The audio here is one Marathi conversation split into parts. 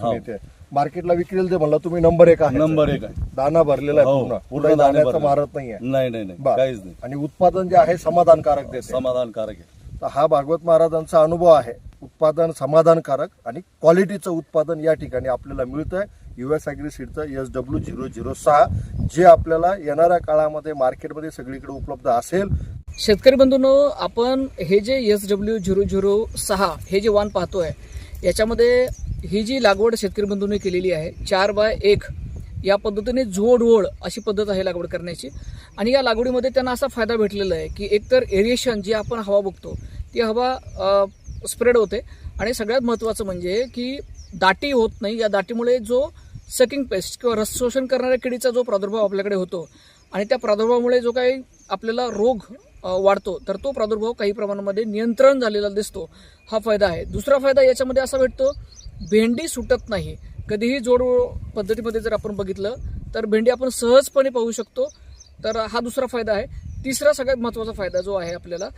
दिसून येते मार्केटला विक्रीला ते म्हणलं तुम्ही नंबर एक आहे. नंबर एक आहे. दाना भरलेला आहे हो, पूर्ण. पूर्ण दाणे दाण्याचं भरलेले. मारत नाहीये. नाही नाही नाही. बरं. काहीच नाही. आणि उत्पादन जे आहे समाधानकारक देते. समाधानकारक आहे. तर हा भागवत महाराजांचा अनुभव आहे. उत्पादन समाधानकारक आणि क्वालिटीचं उत्पादन या ठिकाणी आपल्याला मिळतं आहे यू एस सीडचं एस डब्ल्यू झिरो झिरो सहा जे आपल्याला येणाऱ्या काळामध्ये मार्केटमध्ये सगळीकडे उपलब्ध असेल. शेतकरी बंधूंनो आपण हे जे एस डब्ल्यू झिरो झिरो सहा हे जे वाण पाहतोय याच्यामध्ये ही जी लागवड शेतकरी बंधूंनी केलेली आहे चार बाय एक या पद्धतीने जोड अशी पद्धत आहे लागवड करण्याची. आणि या लागवडीमध्ये त्यांना असा फायदा भेटलेला आहे की एकतर एरिएशन जी आपण हवा बघतो ती हवा स्प्रेड होते. आणि सगळ्यात महत्त्वाचं म्हणजे की दाटी होत नाही या दाटीमुळे जो सकिंग पेस्ट किंवा रस शोषण करणाऱ्या किडीचा जो प्रादुर्भाव आपल्याकडे होतो आणि त्या प्रादुर्भावामुळे जो काही आपल्याला रोग वाढतो तर तो प्रादुर्भाव काही प्रमाणामध्ये नियंत्रण झालेला दिसतो. हा फायदा आहे. दुसरा फायदा याच्यामध्ये असा भेटतो भेंडी सुटत नाही. कधीही जोड पद्धतीमध्ये जर आपण बघितलं तर भेंडी आपण सहजपणे पाहू शकतो. तर हा दुसरा फायदा आहे. तिसरा सगळ्यात महत्त्वाचा फायदा जो आहे आपल्याला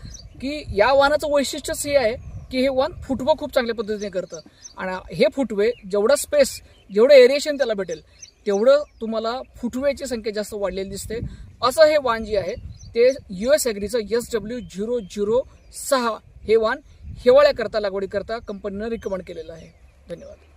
की या वाहनाचं वैशिष्ट्यच हे आहे की हे वाहन फुटवं खूप चांगल्या पद्धतीने करतं. आणि हे फुटवे जेवढा स्पेस जेवढं एरिएशन त्याला भेटेल तेवढं तुम्हाला फुटवेची संख्या जास्त वाढलेली दिसते. असं हे वाण जे आहे ते यू एस ॲग्रीचं एस डब्ल्यू झिरो झिरो सहा हे वाण हिवाळ्याकरता लागवडीकरता कंपनीनं रिकमेंड केलेलं आहे. धन्यवाद